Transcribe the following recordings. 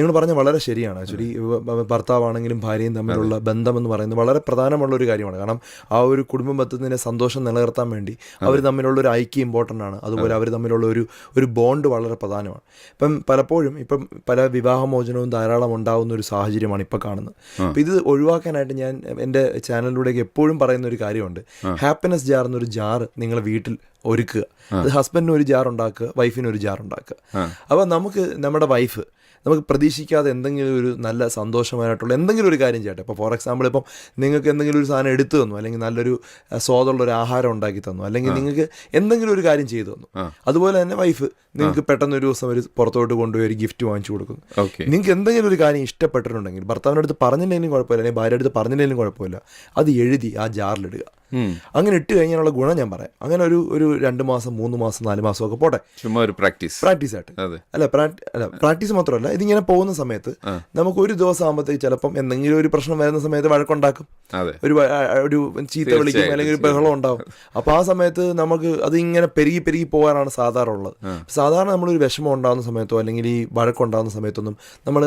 നിങ്ങൾ പറഞ്ഞ വളരെ ശരിയാണ്. ആക്ച്വലി ഭർത്താവാണെങ്കിലും ഭാര്യയും തമ്മിലുള്ള ബന്ധം എന്ന് പറയുന്നത് വളരെ പ്രധാനമുള്ള ഒരു കാര്യമാണ്. കാരണം ആ ഒരു കുടുംബ ബന്ധത്തിന്റെ സന്തോഷം നിലനിർത്താൻ വേണ്ടി അവർ തമ്മിലുള്ള ഒരു ഐക്യം ഇമ്പോർട്ടന്റ് ആണ്. അതുപോലെ അവർ തമ്മിലുള്ള ഒരു ഒരു ബോണ്ട് വളരെ പ്രധാനമാണ്. ഇപ്പം പലപ്പോഴും ഇപ്പം പല വിവാഹമോചനവും ധാരാളം ഉണ്ടാകുന്ന ഒരു സാഹചര്യമാണ് ഇപ്പോൾ കാണുന്നത്. അപ്പം ഇത് ഒഴിവാക്കാനായിട്ട് ഞാൻ എന്റെ ചാനലിലൂടെ എപ്പോഴും പറയുന്ന ഒരു കാര്യമുണ്ട് ഹാപ്പിനെസ് ജാർ എന്നൊരു ജാർ നിങ്ങളെ വീട്ടിൽ ഒരുക്കുക. അത് ഹസ്ബൻഡിന് ഒരു ജാർ ഉണ്ടാക്കുക വൈഫിന് ഒരു ജാർ ഉണ്ടാക്കുക. അപ്പോൾ നമുക്ക് നമ്മുടെ വൈഫ് നമുക്ക് പ്രതീക്ഷിക്കാതെ എന്തെങ്കിലും ഒരു നല്ല സന്തോഷമായിട്ടുള്ള എന്തെങ്കിലും ഒരു കാര്യം ചെയ്യട്ടെ. ഇപ്പോൾ ഫോർ എക്സാമ്പിൾ ഇപ്പം നിങ്ങൾക്ക് എന്തെങ്കിലും ഒരു സാധനം എടുത്തു തന്നു അല്ലെങ്കിൽ നല്ലൊരു സ്വാദുള്ള ഒരു ആഹാരം ഉണ്ടാക്കി തന്നു അല്ലെങ്കിൽ നിങ്ങൾക്ക് എന്തെങ്കിലും ഒരു കാര്യം ചെയ്തു തന്നു. അതുപോലെ തന്നെ വൈഫ് നിങ്ങൾക്ക് പെട്ടെന്ന് ഒരു ദിവസം ഒരു പുറത്തോട്ട് കൊണ്ടുപോയി ഒരു ഗിഫ്റ്റ് വാങ്ങിച്ചു കൊടുക്കുന്നു. നിങ്ങൾക്ക് എന്തെങ്കിലും ഒരു കാര്യം ഇഷ്ടപ്പെട്ടിട്ടുണ്ടെങ്കിൽ ഭർത്താവിന്റെ അടുത്ത് പറഞ്ഞില്ലെങ്കിലും കുഴപ്പമില്ല അല്ലെങ്കിൽ ഭാര്യയുടെ അടുത്ത് പറഞ്ഞില്ലെങ്കിലും കുഴപ്പമില്ല അത് എഴുതി ആ ജാറിലിടുക അങ്ങനെ ഇട്ട് കഴിഞ്ഞാലുള്ള ഗുണം ഞാൻ പറയാം. അങ്ങനെ ഒരു ഒരു രണ്ട് മാസം മൂന്ന് മാസം നാല് മാസം ഒക്കെ പോട്ടെ. ചുമ്മാ ഒരു പ്രാക്ടീസ്. പ്രാക്ടീസ് ആയിട്ട് അല്ല അല്ല പ്രാക്ടീസ് മാത്രമല്ല ഇതിങ്ങനെ പോകുന്ന സമയത്ത് നമുക്ക് ഒരു ദിവസം ആകുമ്പോഴത്തേക്ക് ചിലപ്പം എന്തെങ്കിലും ഒരു പ്രശ്നം വരുന്ന സമയത്ത് വഴക്കുണ്ടാക്കും. ഒരു ഒരു ചീത്ത വിളിക്കും അല്ലെങ്കിൽ ഒരു ബഹളം ഉണ്ടാവും. അപ്പോൾ ആ സമയത്ത് നമുക്ക് അത് ഇങ്ങനെ പെരുകി പെരുകി പോകാനാണ് സാധാരണ ഉള്ളത്. സാധാരണ നമ്മളൊരു വിഷമം ഉണ്ടാകുന്ന സമയത്തോ അല്ലെങ്കിൽ ഈ വഴക്കുണ്ടാകുന്ന സമയത്തൊന്നും നമ്മൾ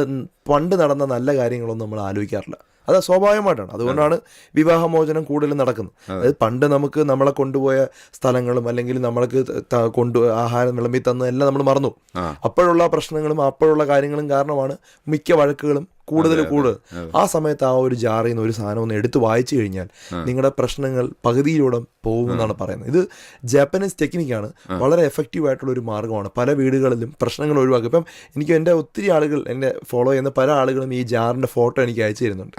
പണ്ട് നടന്ന നല്ല കാര്യങ്ങളൊന്നും നമ്മൾ ആലോചിക്കാറില്ല. അത് സ്വാഭാവികമായിട്ടാണ്. അതുകൊണ്ടാണ് വിവാഹമോചനം കൂടുതലും നടക്കുന്നത്. അതായത് പണ്ട് നമുക്ക് നമ്മളെ കൊണ്ടുപോയ സ്ഥലങ്ങളും അല്ലെങ്കിൽ നമ്മൾക്ക് കൊണ്ടു ആഹാരം വിളമ്പി തന്നതെല്ലാം നമ്മൾ മറന്നു. അപ്പോഴുള്ള പ്രശ്നങ്ങളും അപ്പോഴുള്ള കാര്യങ്ങളും കാരണമാണ് മിക്ക വഴക്കുകളും കൂടുതൽ കൂടുതൽ ആ സമയത്ത് ആ ഒരു ജാറിൽ നിന്ന് ഒരു സാധനം ഒന്ന് എടുത്ത് വായിച്ചു കഴിഞ്ഞാൽ നിങ്ങളുടെ പ്രശ്നങ്ങൾ പകുതിയിലൂടെ പോകുമെന്നാണ് പറയുന്നത്. ഇത് ജാപ്പനീസ് ടെക്നിക്കാണ്. വളരെ എഫക്റ്റീവ് ആയിട്ടുള്ള ഒരു മാർഗമാണ്. പല വീടുകളിലും പ്രശ്നങ്ങൾ ഒഴിവാക്കും. ഇപ്പം എനിക്ക് എന്റെ ഒത്തിരി ആളുകൾ എന്നെ ഫോളോ ചെയ്യുന്ന പല ആളുകളും ഈ ജാറിന്റെ ഫോട്ടോ എനിക്ക് അയച്ചു തരുന്നുണ്ട്.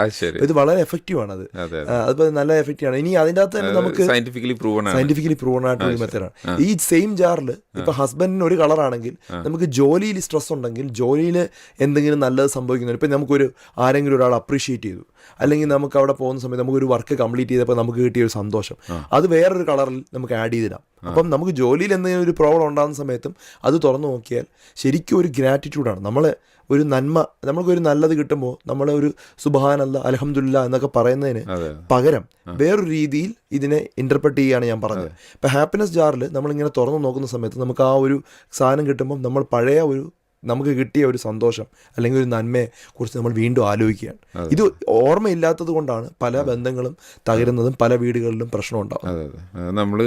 ഇത് വളരെ എഫക്റ്റീവ് ആണ് അത് അതുപോലെ അതിപ്പോൾ നല്ല എഫക്റ്റീവ് ആണ്. ഇനി അതിന്റെ അകത്ത് തന്നെ നമുക്ക് സയന്റിഫിക്കലി പ്രൂവൺ സയന്റിഫിക്കലി പ്രൂവൺ ആയിട്ടുള്ള ഒരു മെത്തേഡാണ് ഈ സെയിം ജാറിൽ ഇപ്പൊ ഹസ്ബൻഡിന് ഒരു കളറാണെങ്കിൽ നമുക്ക് ജോലിയിൽ സ്ട്രെസ് ഉണ്ടെങ്കിൽ ജോലിയിൽ എന്തെങ്കിലും നല്ലത് സംഭവിക്കുന്നു ഇപ്പം നമുക്കൊരു ആരെങ്കിലും ഒരാൾ അപ്രീഷിയേറ്റ് ചെയ്തു. അല്ലെങ്കിൽ നമുക്ക് അവിടെ പോകുന്ന സമയത്ത് നമുക്കൊരു വർക്ക് കംപ്ലീറ്റ് ചെയ്തപ്പോൾ നമുക്ക് കിട്ടിയ ഒരു സന്തോഷം. അത് വേറൊരു കളറിൽ നമുക്ക് ആഡ് ചെയ്തിടാം. അപ്പം നമുക്ക് ജോലിയിൽ എന്തെങ്കിലും ഒരു പ്രോബ്ലം ഉണ്ടാകുന്ന സമയത്തും അത് തുറന്നു നോക്കിയാൽ ശരിക്കും ഒരു ഗ്രാറ്റിറ്റ്യൂഡാണ് നമ്മൾ ഒരു നന്മ നമ്മൾക്കൊരു നല്ലത് കിട്ടുമ്പോൾ നമ്മൾ ഒരു സുബാനല്ല അലഹമുല്ല എന്നൊക്കെ പറയുന്നതിന് പകരം വേറൊരു രീതിയിൽ ഇതിനെ ഇന്റർപ്രറ്റ് ചെയ്യുകയാണ് ഞാൻ പറഞ്ഞത്. ഇപ്പം ഹാപ്പിനെസ് ജാറിൽ നമ്മളിങ്ങനെ തുറന്നു നോക്കുന്ന സമയത്ത് നമുക്ക് ആ ഒരു സാധനം കിട്ടുമ്പോൾ നമ്മൾ പഴയ ഒരു നമുക്ക് കിട്ടിയ ഒരു സന്തോഷം അല്ലെങ്കിൽ ഒരു നന്മയെ കുറിച്ച് നമ്മൾ വീണ്ടും ആലോചിക്കുകയാണ്. ഇത് ഓർമ്മയില്ലാത്തത് കൊണ്ടാണ് പല ബന്ധങ്ങളും തകരുന്നതും പല വീടുകളിലും പ്രശ്നം ഉണ്ടാവും അതെ അതെ. നമ്മൾ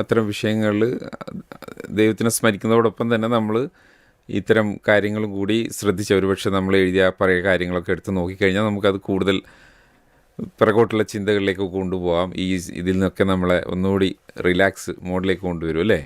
അത്തരം വിഷയങ്ങളിൽ ദൈവത്തിനെ സ്മരിക്കുന്നതോടൊപ്പം തന്നെ നമ്മൾ ഇത്തരം കാര്യങ്ങളും കൂടി ശ്രദ്ധിച്ച് ഒരുപക്ഷെ നമ്മൾ എഴുതിയ പഴയ കാര്യങ്ങളൊക്കെ എടുത്ത് നോക്കിക്കഴിഞ്ഞാൽ നമുക്കത് കൂടുതൽ പിറകോട്ടുള്ള ചിന്തകളിലേക്ക് കൊണ്ടുപോകാം ഈ ഇതിൽ നിന്നൊക്കെ നമ്മളെ ഒന്നുകൂടി റിലാക്സ് മോഡിലേക്ക് കൊണ്ടുവരും അല്ലേ?